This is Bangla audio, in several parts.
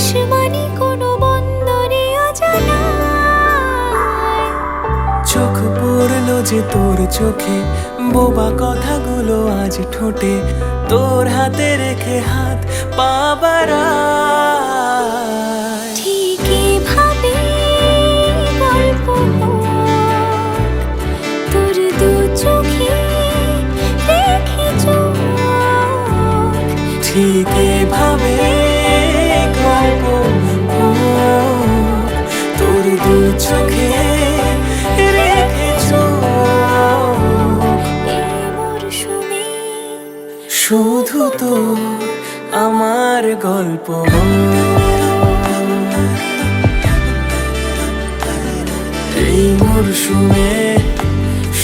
আসমানি কোনো বন্দরে চোখ পড়ল যে তোর চোখে বোবা কথাগুলো আজ ঠোঁটে। তোর হাতে রেখে হাত পাবারায় ঠিক এভাবে চোখে শুধু তো আমার গল্প। এই মরশুমে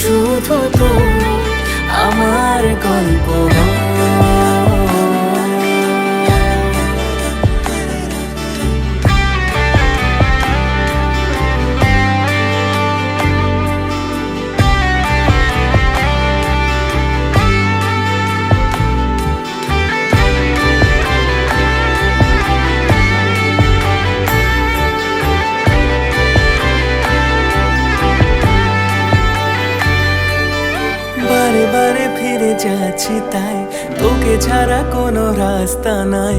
শুধু তো আমার গল্প। বারে ফিরে যাচ্ছি তাই। তোকে ছাড়া কোনো রাস্তা নাই।